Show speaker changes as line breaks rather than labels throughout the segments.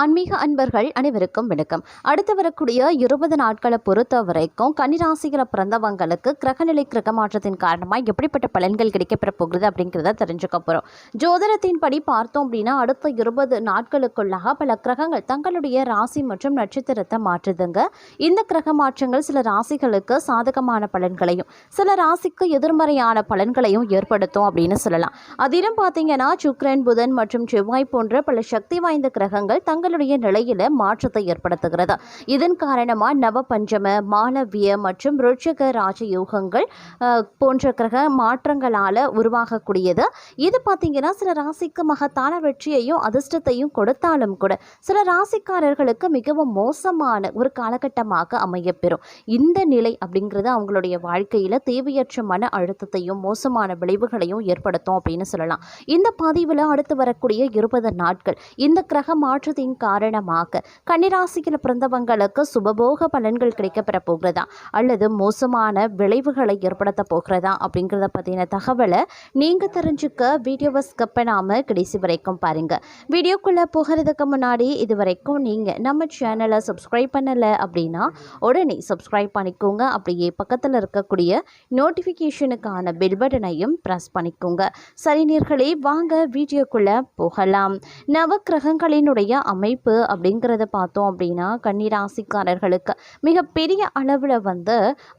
ஆன்மீக அன்பர்கள் அனைவருக்கும் வணக்கம். அடுத்து வரக்கூடிய இருபது நாட்களை பொறுத்த வரைக்கும் கன்னிராசிகளை பிறந்தவங்களுக்கு கிரகநிலை கிரக மாற்றத்தின் காரணமாக எப்படிப்பட்ட பலன்கள் கிடைக்கப்பெற போகிறது அப்படிங்கிறத தெரிஞ்சுக்க போகிறோம் ஜோதிடத்தின் படி பார்த்தோம் அப்படின்னா அடுத்த இருபது நாட்களுக்குள்ளாக பல கிரகங்கள் தங்களுடைய ராசி மற்றும் நட்சத்திரத்தை மாற்றுதுங்க. இந்த கிரக மாற்றங்கள் சில ராசிகளுக்கு சாதகமான பலன்களையும் சில ராசிக்கு எதிர்மறையான பலன்களையும் ஏற்படுத்தும் அப்படின்னு சொல்லலாம். அதிலும் பார்த்தீங்கன்னா சுக்ரன் புதன் மற்றும் செவ்வாய் போன்ற பல சக்தி வாய்ந்த கிரகங்கள் தங்கள் தங்களுடைய நிலையில மாற்றத்தை ஏற்படுத்துகிறது. இதன் காரணமா நவ பஞ்சம மாலவிய மற்றும் ருட்சக ராஜயோகங்கள் போன்ற கிரக மாற்றங்களால உருவாகக்கூடியது. இது பார்த்தீங்கன்னா சில ராசிக்கு மகத்தான வெற்றியையும் அதிர்ஷ்டத்தையும் கொடுத்தாலும் கூட சில ராசிக்காரர்களுக்கு மிகவும் மோசமான ஒரு காலகட்டமாக அமையப்பெறும். இந்த நிலை அப்படிங்கிறது அவங்களுடைய வாழ்க்கையில தேவையற்ற மன அழுத்தத்தையும் மோசமான விளைவுகளையும் ஏற்படுத்தும் அப்படின்னு சொல்லலாம். இந்த பதிவில் அடுத்து வரக்கூடிய இருபது நாட்கள் இந்த கிரக மாற்றத்தின் காரணமாக கன்னிராசியில் பிறந்தவங்களுக்கு சுபபோக பலன்கள் கிடைக்கப்பெற போகிறதா? அல்லது மோசமான விளைவுகளை ஏற்படுத்த போகிறதா? அப்படிங்கிறத பற்றின தகவலை நீங்கள் தெரிஞ்சுக்க வீடியோவை ஸ்கிப் பண்ணாமல் கடைசி வரைக்கும் பாருங்கள் வீடியோக்குள்ளே போகிறதுக்கு முன்னாடி இது வரைக்கும் நீங்கள் நம்ம சேனலை சப்ஸ்கிரைப் பண்ணலை அப்படின்னா உடனே சப்ஸ்கிரைப் பண்ணிக்கோங்க. அப்படியே பக்கத்தில் இருக்கக்கூடிய நோட்டிஃபிகேஷனுக்கான பெல் பட்டனையும் ப்ரெஸ் பண்ணிக்கோங்க. சரிநீர்களே வாங்க வீடியோக்குள்ளே போகலாம். நவக்கிரகங்களினுடைய அமைப்பு அப்படிங்கிறத பார்த்தோம் அப்படின்னா கன்னிராசிக்காரர்களுக்கு மிகப்பெரிய அளவில் வந்து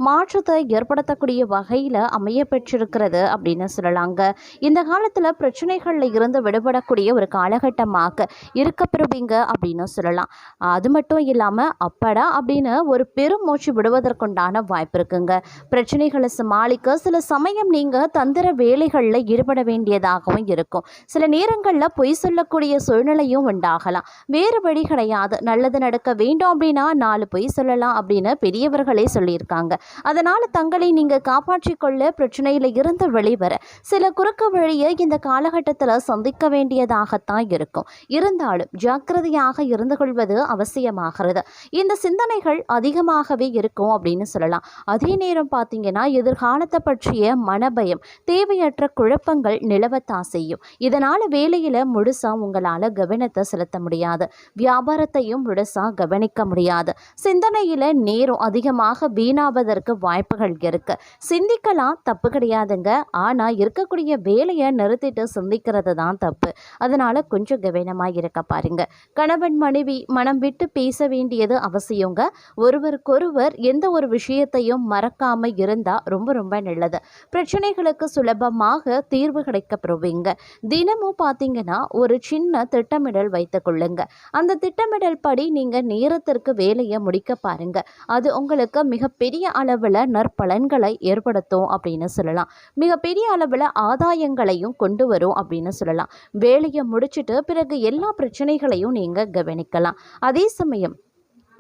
மாற்றத்தை ஏற்படுத்தக்கூடிய வகையில் அமைய பெற்றிருக்கிறது அப்படின்னு சொல்லலாங்க. இந்த காலத்தில் பிரச்சனைகளில் இருந்து விடுபடக்கூடிய ஒரு காலகட்டமாக இருக்கப்பெறுவீங்க அப்படின்னு சொல்லலாம். அது மட்டும் இல்லாமல் அப்படா அப்படின்னு ஒரு பெரும் மூச்சு விடுவதற்குண்டான வாய்ப்பு இருக்குங்க. பிரச்சனைகளை சமாளிக்க சில சமயம் நீங்கள் தந்திர வேலைகளில் ஈடுபட வேண்டியதாகவும் இருக்கும். சில நேரங்களில் பொய் சொல்லக்கூடிய சூழ்நிலையும் உண்டாகலாம். வேறு வழி கிடையாது. நல்லது நடக்க வேண்டும் அப்படின்னா நாலு பொய் சொல்லலாம் அப்படின்னு பெரியவர்களே சொல்லியிருக்காங்க. அதனால் தங்களை நீங்கள் காப்பாற்றிக்கொள்ள பிரச்சனையில் இருந்து வெளிவர சில குறுக்கு வழியை இந்த காலகட்டத்தில் சந்திக்க வேண்டியதாகத்தான் இருக்கும். இருந்தாலும் ஜாக்கிரதையாக இருந்து கொள்வது அவசியமாகிறது. இந்த சிந்தனைகள் அதிகமாகவே இருக்கும் அப்படின்னு சொல்லலாம். அதே நேரம் பார்த்தீங்கன்னா எதிர்காலத்தை பற்றிய மனபயம் தேவையற்ற குழப்பங்கள் நிலவத்தான் செய்யும். இதனால் வேலையில் முழுசாக உங்களால் கவனத்தை செலுத்த முடியாது. வியாபாரத்தையும் முழுசா கவனிக்க முடியாது. சிந்தனையில் நேரம் அதிகமாக வீணாவதற்கு வாய்ப்புகள் இருக்கு. சிந்திக்கலாம் தப்பு கிடையாதுங்க. ஆனால் இருக்கக்கூடிய வேலையை நிறுத்திட்டு சிந்திக்கிறது தான் தப்பு. அதனால கொஞ்சம் கவனமாக இருக்க பாருங்க. கணவன் மனைவி மனம் விட்டு பேச வேண்டியது அவசியங்க. ஒருவருக்கொருவர் எந்த ஒரு விஷயத்தையும் மறக்காம இருந்தா ரொம்ப ரொம்ப நல்லது. பிரச்சனைகளுக்கு சுலபமாக தீர்வு கிடைக்கப்பெறுவீங்க தினமும் பார்த்தீங்கன்னா ஒரு சின்ன திட்டமிடல் வைத்துக் கொள்ளுங்க. அந்த திட்டமிடல் படி நீங்கள் நேரத்திற்கு வேலையை முடிக்க பாருங்க. அது உங்களுக்கு மிகப்பெரிய அளவில் நற்பலன்களை ஏற்படுத்தும் அப்படின்னு சொல்லலாம். மிகப்பெரிய அளவில் ஆதாயங்களையும் கொண்டு வரும் அப்படின்னு சொல்லலாம். வேலையை முடிச்சுட்டு பிறகு எல்லா பிரச்சனைகளையும் நீங்கள் கவனிக்கலாம். அதே சமயம்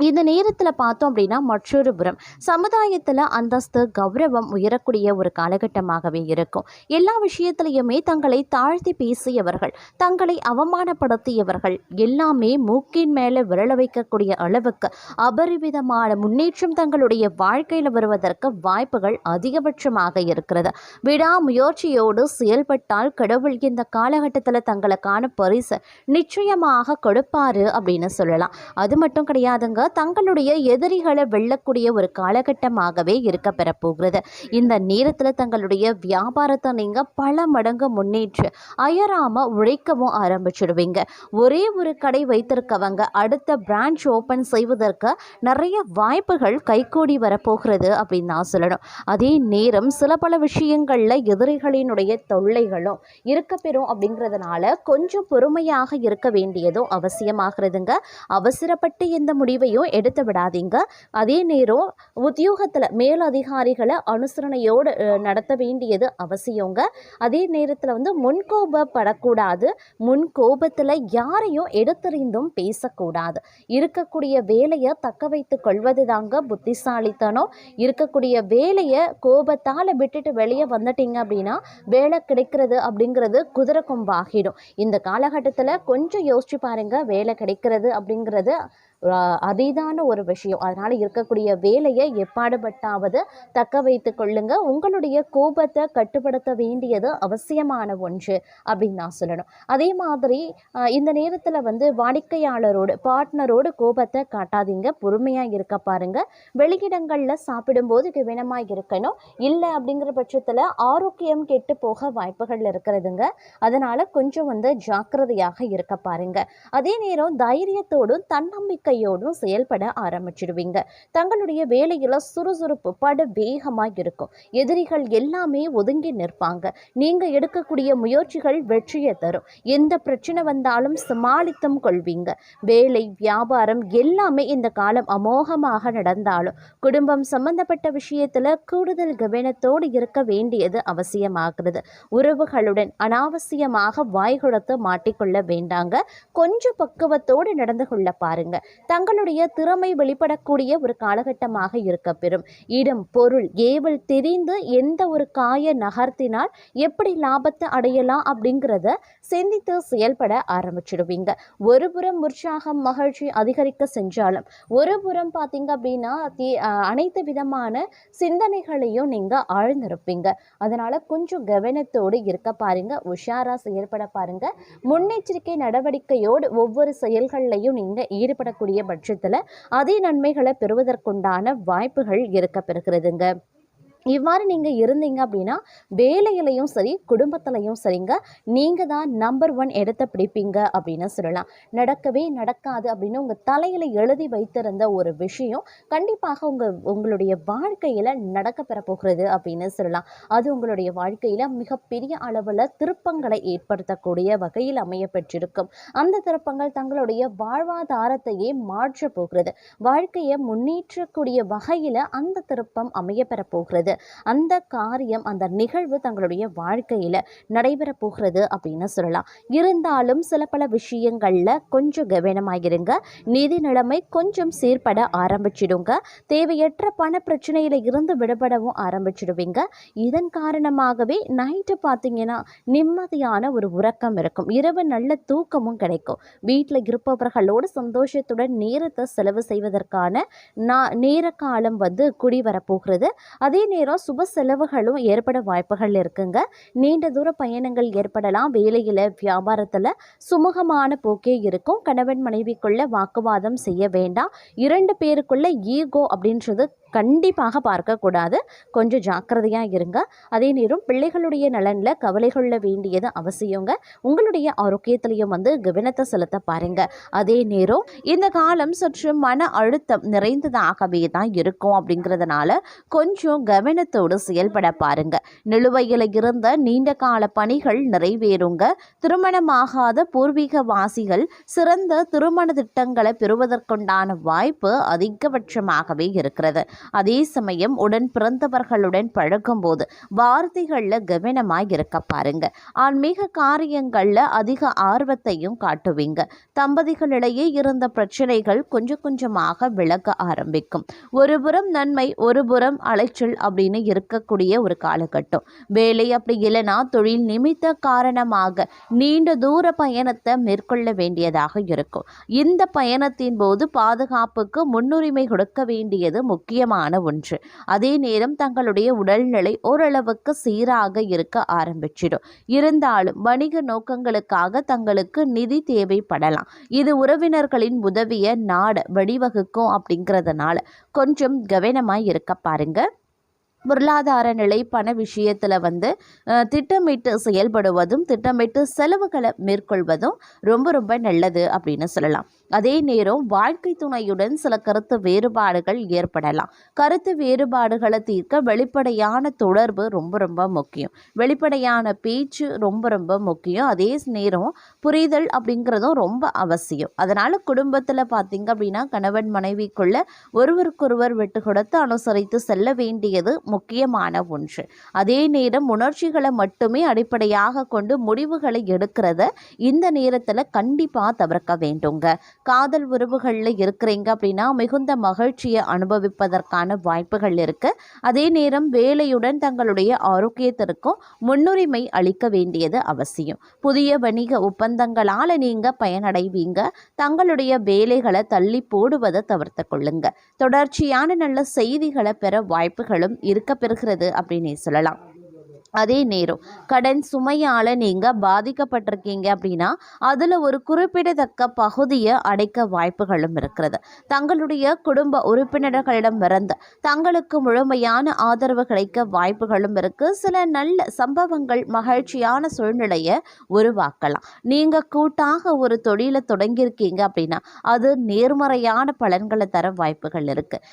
இந்த நேரத்தில் பார்த்தோம் அப்படின்னா மற்றொரு புறம். சமுதாயத்தில் அந்தஸ்து கௌரவம் உயரக்கூடிய ஒரு காலகட்டமாகவே இருக்கும். எல்லா விஷயத்திலையுமே தங்களை தாழ்த்தி பேசியவர்கள் தங்களை அவமானப்படுத்தியவர்கள் எல்லாமே மூக்கின் மேலே விரல வைக்கக்கூடிய அளவுக்கு அபரிவிதமான முன்னேற்றம் தங்களுடைய வாழ்க்கையில் வருவதற்கு வாய்ப்புகள் அதிகபட்சமாக இருக்கிறது. விடாமுயற்சியோடு செயல்பட்டால் கடவுள் இந்த காலகட்டத்தில் தங்களுக்கான பரிசு நிச்சயமாக கொடுப்பாரு அப்படின்னு சொல்லலாம். அது மட்டும் கிடையாதுங்க தங்களுடைய எதிரிகளை வெல்லக்கூடிய ஒரு காலகட்டமாகவே இருக்க பெறப்போகிறது. இந்த நேரத்தில் தங்களுடைய வியாபாரத்தை நீங்கள் பல மடங்கு முன்னேற்று அயராம உழைக்கவும் ஆரம்பிச்சிடுவீங்க. ஒரே ஒரு கடை வைத்திருக்கவங்க அடுத்த பிரான்ச் ஓப்பன் செய்வதற்கு நிறைய வாய்ப்புகள் கைகூடி வரப்போகிறது அப்படின்னு நான் சொல்லணும். அதே நேரம் சில பல விஷயங்களில் எதிரிகளினுடைய தொல்லைகளும் இருக்கப்பெறும் அப்படிங்கிறதுனால கொஞ்சம் பொறுமையாக இருக்க வேண்டியதும் அவசியமாகிறதுங்க. அவசரப்பட்டு எந்த முடிவையும் எடுத்து விடாதீங்க. அதே நேரம் உத்தியோகத்தில் மேலதிகாரிகளை அனுசரணையோடு நடத்த வேண்டியது அவசியங்க. அதே நேரத்தில் வந்து முன்கோபப்படக்கூடாது. முன்கோபத்தில் யாரையும் எடுத்தறிந்தும் பேசக்கூடாது. இருக்கக்கூடிய வேலையை தக்க வைத்து கொள்வது தாங்க புத்திசாலித்தனம். இருக்கக்கூடிய வேலையை கோபத்தால் விட்டுட்டு வெளியே வந்துட்டீங்க அப்படின்னா வேலை கிடைக்கிறது அப்படிங்கிறது குதிரை கொம்பாகிடும். இந்த காலகட்டத்தில் கொஞ்சம் யோசிச்சு பாருங்க வேலை கிடைக்கிறது அப்படிங்கிறது அரிதான ஒரு விஷயம். அதனால் இருக்கக்கூடிய வேலையை எப்பாடுபட்டாவது தக்க வைத்து கொள்ளுங்க. உங்களுடைய கோபத்தை கட்டுப்படுத்த வேண்டியது அவசியமான ஒன்று அப்படின்னு நான் சொல்லணும். அதே மாதிரி இந்த நேரத்தில் வந்து வாடிக்கையாளரோடு பார்ட்னரோடு கோபத்தை காட்டாதீங்க. பொறுமையாக இருக்க பாருங்க. வெளியிடங்களில் சாப்பிடும்போது கவனமாக இருக்கணும். இல்லை அப்படிங்கிற பட்சத்தில் ஆரோக்கியம் கெட்டு போக வாய்ப்புகள் இருக்கிறதுங்க. அதனால் கொஞ்சம் வந்து ஜாக்கிரதையாக இருக்க பாருங்க. அதே நேரம் தைரியத்தோடும் தன்னம்பிக்கை தன்னம்பிக்கையோடும் செயல்பட ஆரம்பிச்சிடுவீங்க. தங்களுடைய வேலையில சுறுசுறுப்பு பட வேகமாக இருக்கும் எதிரிகள் எல்லாமே ஒதுங்கி நிற்பாங்க. நீங்க எடுக்கக்கூடிய முயற்சிகள் வெற்றியை தரும். எந்த பிரச்சனை வந்தாலும் சமாளித்தும் கொள்வீங்க. வேலை வியாபாரம் எல்லாமே இந்த காலம் அமோகமாக நடந்தாலும் குடும்பம் சம்பந்தப்பட்ட விஷயத்துல கூடுதல் கவனத்தோடு இருக்க வேண்டியது அவசியமாகிறது. உறவுகளுடன் அனாவசியமாக வாய் மாட்டிக்கொள்ள வேண்டாங்க. கொஞ்சம் பக்குவத்தோடு நடந்து கொள்ள பாருங்க. தங்களுடைய திறமை வெளிப்படக்கூடிய ஒரு காலகட்டமாக இருக்க பெறும். இடம் பொருள் ஏவல் தெரிந்து எந்த ஒரு காய நகர்த்தினால் எப்படி லாபத்தை அடையலாம் அப்படிங்கிறத சிந்தித்து செயல்பட ஆரம்பிச்சிடுவீங்க. ஒரு புறம் உற்சாகம் மகிழ்ச்சி அதிகரிக்க செஞ்சாலும் ஒரு புறம் பார்த்தீங்க அப்படின்னா அனைத்து விதமான சிந்தனைகளையும் நீங்கள் ஆழ்ந்திருப்பீங்க. அதனால கொஞ்சம் கவனத்தோடு இருக்க பாருங்க உஷாரா செயல்பட பாருங்க. முன்னெச்சரிக்கை நடவடிக்கையோடு ஒவ்வொரு செயல்கள்லையும் நீங்கள் ஈடுபடக்கூடிய பட்சத்தில் அதே நன்மைகளை பெறுவதற்குண்டான வாய்ப்புகள் இருக்க பெறுகிறதுங்க இவ்வாறு நீங்கள் இருந்தீங்க அப்படின்னா வேலையிலையும் சரி குடும்பத்திலையும் சரிங்க. நீங்கள் தான் நம்பர் ஒன் இடத்த பிடிப்பீங்க அப்படின்னு சொல்லலாம். நடக்கவே நடக்காது அப்படின்னு உங்கள் தலையில் எழுதி வைத்திருந்த ஒரு விஷயம் கண்டிப்பாக உங்கள் உங்களுடைய வாழ்க்கையில் நடக்க பெறப்போகிறது அப்படின்னு சொல்லலாம். அது உங்களுடைய வாழ்க்கையில் மிகப்பெரிய அளவில் திருப்பங்களை ஏற்படுத்தக்கூடிய வகையில் அமைய பெற்றிருக்கும் அந்த திருப்பங்கள் தங்களுடைய வாழ்வாதாரத்தையே மாற்றப் போகிறது. வாழ்க்கையை முன்னேற்றக்கூடிய வகையில் அந்த திருப்பம் அமைய பெறப்போகிறது அந்த காரியம் அந்த நிகழ்வு தங்களுடைய வாழ்க்கையில் நடைபெற போகிறது அப்படின்னு சொல்லலாம். இருந்தாலும் சில பல விஷயங்களில் கொஞ்சம் கவனமாகிருங்க. நிதி நிலைமை கொஞ்சம் சீர்பட ஆரம்பிச்சிடுங்க. தேவையற்ற பண பிரச்சனையில் இருந்து விடுபடவும் ஆரம்பிச்சிடுவீங்க. இதன் காரணமாகவே நைட்டு பார்த்தீங்கன்னா நிம்மதியான ஒரு உறக்கம் இருக்கும். இரவு நல்ல தூக்கமும் கிடைக்கும். வீட்டில் இருப்பவர்களோடு சந்தோஷத்துடன் நேரத்தை செலவு செய்வதற்கான நா நேர காலம் வந்து குடி வரப்போகிறது அதே நேரம் சுப செலவுகளும் ஏற்பட வாய்ப்புகள் இருக்குங்க. நீண்ட தூர பயணங்கள் ஏற்படலாம். வேலையில் வியாபாரத்தில் சுமூகமான போக்கே இருக்கும். கணவன் மனைவிக்குள்ள வாக்குவாதம் செய்ய வேண்டாம். இரண்டு பேருக்குள்ள ஈகோ அப்படின்றது கண்டிப்பாக பார்க்கக்கூடாது. கொஞ்சம் ஜாக்கிரதையாக இருங்க. அதே நேரம் பிள்ளைகளுடைய நலனில் கவலை கொள்ள வேண்டியது அவசியங்க. உங்களுடைய ஆரோக்கியத்திலையும் வந்து கவனத்தை செலுத்த பாருங்க. அதே நேரம் இந்த காலம் சற்று மன அழுத்தம் நிறைந்ததாகவே தான் இருக்கும் அப்படிங்கிறதுனால கொஞ்சம் கவனத்தோடு செயல்பட பாருங்க. நிலுவையில் இருந்த நீண்ட கால பணிகள் நிறைவேறுங்க. திருமணமாகாத பூர்வீக வாசிகள் சிறந்த திருமண திட்டங்களை பெறுவதற்குண்டான வாய்ப்பு அதிகபட்சமாகவே இருக்கிறது. அதே சமயம் உடன் பிறந்தவர்களுடன் பழகும்போது வார்த்தைகளில் கவனமாக இருக்க பாருங்க. ஆன்மீக காரியங்களில் அதிக ஆர்வத்தையும் காட்டுவீங்க. தம்பதிகளிடையே இருந்த பிரச்சனைகள் கொஞ்சம் கொஞ்சமாக விலக ஆரம்பிக்கும். ஒருபுறம் நன்மை ஒருபுறம் அலைச்சல் அப்படின்னு இருக்கக்கூடிய ஒரு காலகட்டம். வேலை அப்படி இல்லைனா தொழில் நிமித்த காரணமாக நீண்ட தூர பயணத்தை மேற்கொள்ள வேண்டியதாக இருக்கும். இந்த பயணத்தின் போது பாதுகாப்புக்கு முன்னுரிமை கொடுக்க வேண்டியது முக்கியம் முக்கியமான ஒன்று. அதே நேரம் தங்களுடைய உடல்நிலை ஓரளவுக்கு சீராக இருக்க ஆரம்பிச்சிடும். இருந்தாலும் வணிக நோக்கங்களுக்காக தங்களுக்கு நிதி தேவைப்படலாம். இது உறவினர்களின் உதவிய நாட வழிவகுக்கும் அப்படிங்கிறதுனால கொஞ்சம் கவனமாக இருக்க பாருங்க. பொருளாதார நிலை பண விஷயத்தில் வந்து திட்டமிட்டு செயல்படுவதும் திட்டமிட்டு செலவுகளை மேற்கொள்வதும் ரொம்ப ரொம்ப நல்லது அப்படின்னு சொல்லலாம். அதே நேரம் வாழ்க்கை துணையுடன் சில கருத்து வேறுபாடுகள் ஏற்படலாம். கருத்து வேறுபாடுகளை தீர்க்க வெளிப்படையான தொடர்பு ரொம்ப ரொம்ப முக்கியம். வெளிப்படையான பேச்சு ரொம்ப ரொம்ப முக்கியம். அதே நேரம் புரிதல் அப்படிங்கிறதும் ரொம்ப அவசியம். அதனால் குடும்பத்தில் பார்த்தீங்க அப்படின்னா கணவன் மனைவிக்குள்ள ஒருவருக்கொருவர் விட்டு கொடுத்து அனுசரித்து செல்ல வேண்டியது முக்கியமான ஒன்று. அதே நேரம் உணர்ச்சிகளை மட்டுமே அடிப்படையாக கொண்டு முடிவுகளை எடுக்கிறத இந்த நேரத்தில் கண்டிப்பாக தவிர்க்க வேண்டுங்க. காதல் உறவுகளில் இருக்கிறீங்க அப்படின்னா மிகுந்த மகிழ்ச்சியை அனுபவிப்பதற்கான வாய்ப்புகள் இருக்குது அதே நேரம் வேலையுடன் தங்களுடைய ஆரோக்கியத்திற்கும் முன்னுரிமை அளிக்க வேண்டியது அவசியம். புதிய வணிக ஒப்பந்தங்களால் நீங்கள் பயனடைவீங்க. தங்களுடைய வேலைகளை தள்ளி போடுவதை தவிர்த்து கொள்ளுங்க. தொடர்ச்சியான நல்ல செய்திகளை பெற வாய்ப்புகளும் இருக்க பெறுகிறது அப்படின்னே சொல்லலாம். அதே நேரம். கடன் சுமையால் நீங்கள் பாதிக்கப்பட்டிருக்கீங்க அப்படின்னா அதில் ஒரு குறிப்பிடத்தக்க பகுதியை அடைக்க வாய்ப்புகளும் இருக்கிறது. தங்களுடைய குடும்ப உறுப்பினர்களிடமிருந்து தங்களுக்கு முழுமையான ஆதரவு கிடைக்க வாய்ப்புகளும் இருக்குது சில நல்ல சம்பவங்கள் மகிழ்ச்சியான சூழ்நிலையை உருவாக்கலாம். நீங்கள் கூட்டாக ஒரு தொழிலை தொடங்கியிருக்கீங்க அப்படின்னா அது நேர்மறையான பலன்களை தர வாய்ப்புகள் இருக்குது